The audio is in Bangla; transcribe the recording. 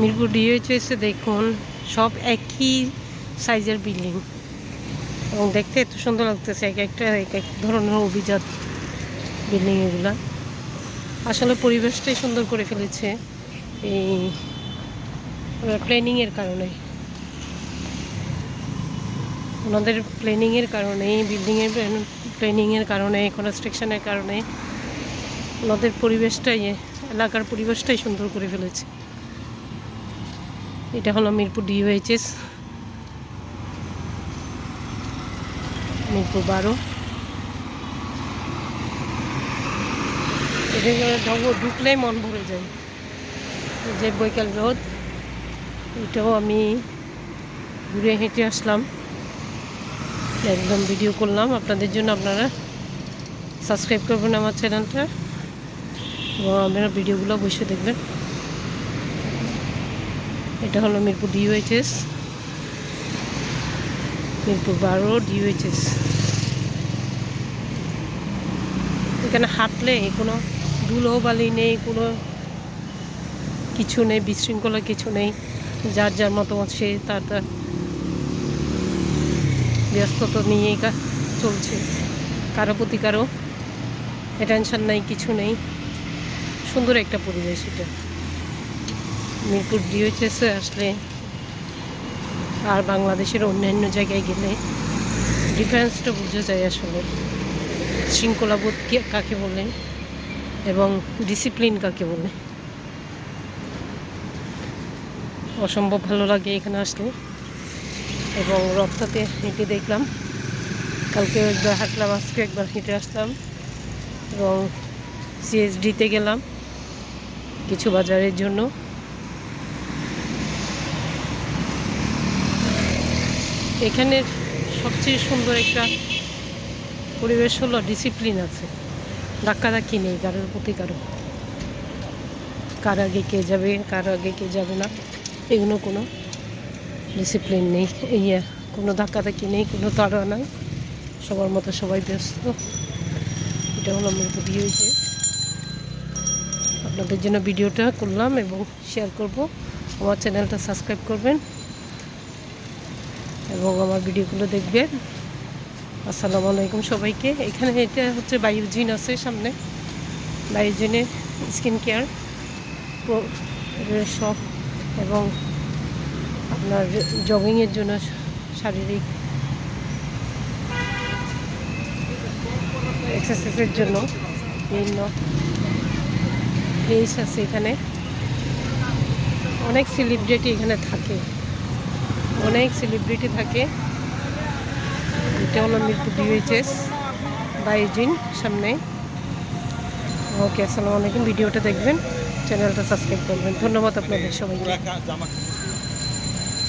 মিরপুর ডিএইচএসে দেখুন, সব একই সাইজের বিল্ডিং এবং দেখতে এত সুন্দর লাগতেছে, এক একটা, এক এক ধরনের অভিজাত বিল্ডিং এগুলা। আসলে পরিবেশটাই সুন্দর করে ফেলেছে এই প্ল্যানিংয়ের কারণে। ওনাদের প্ল্যানিংয়ের কারণে বিল্ডিংয়ের প্ল্যানিংয়ের কারণে কনস্ট্রাকশনের কারণে ওনাদের পরিবেশটাই, এলাকার পরিবেশটাই সুন্দর করে ফেলেছে। এটা হলো মিরপুর ডিওএইচএস মিরপুর বারো। ঢুকলেই মন ভরে যায়। যে বৈকাল রোদ, এটাও আমি ঘুরে হেঁটে আসলাম। একদম ভিডিও করলাম। আপনাদের জন্য আপনারা সাবস্ক্রাইব করবেন আমার চ্যানেলটা এবং আপনারা ভিডিওগুলো অবশ্যই দেখবেন। এটা হলো মিরপুর ডিওএইচএস মিরপুর বারো ডিওএইচএস এখানে হাঁটলে কোনো ধুলো বালি নেই, কোনো কিছু নেই, বিশৃঙ্খলা কিছু নেই। যার যার মতো সে তার তার ব্যস্ততা নিয়েই চলছে। কারও প্রতি কারও টেনশন নাই, কিছু নেই। সুন্দর একটা পরিবেশ এটা। মিরপুর ডিওএইচএসে আসলে আর বাংলাদেশের অন্যান্য জায়গায় গেলে ডিফারেন্সটা বোঝা যায় আসলে। শৃঙ্খলাবোধ কাকে বলে এবং ডিসিপ্লিন কাকে বলে। অসম্ভব ভালো লাগে এখানে আসলে এবং রথটাতে হেঁটে দেখলাম। কালকে একবার হাঁটলাম আজকে একবার হেঁটে আসলাম। এবং সিএসডিতে গেলাম। কিছু বাজারের জন্য। এখানের সবচেয়ে সুন্দর একটা পরিবেশ হলো ডিসিপ্লিন আছে। ধাক্কাধাক্কি নেই কারোর প্রতি কারও। কার আগে কে যাবে, কার আগে কে যাবে না, এগুলো কোনো ডিসিপ্লিন নেই। এই কোনো ধাক্কাধাক্কি নেই, কোনো তাড়া নাই। সবার মতো সবাই ব্যস্ত। এটা হলো আমার ভিডিও যে আপনাদের জন্য ভিডিওটা করলাম এবং শেয়ার করব। আমার চ্যানেলটা সাবস্ক্রাইব করবেন। এবং আমার ভিডিওগুলো দেখবেন। আসসালামু আলাইকুম সবাইকে। এখানে এটা হচ্ছে বায়ুজিন আছে সামনে। বায়ুজিনের স্কিন কেয়ার শপ এবং আপনার জগিংয়ের জন্য শারীরিক এক্সারসাইজের জন্য বিভিন্ন প্লেস আছে এখানে। অনেক সেলিব্রিটি এখানে থাকে। অনেক সেলিব্রিটি থাকে। এটা হলো মিরপুর ডিএইচএস বাইজিন সামনে। ওকে, আসসালামু আলাইকুম, ভিডিওটা দেখবেন, চ্যানেলটা সাবস্ক্রাইব করবেন। ধন্যবাদ আপনাদের সবাইকে।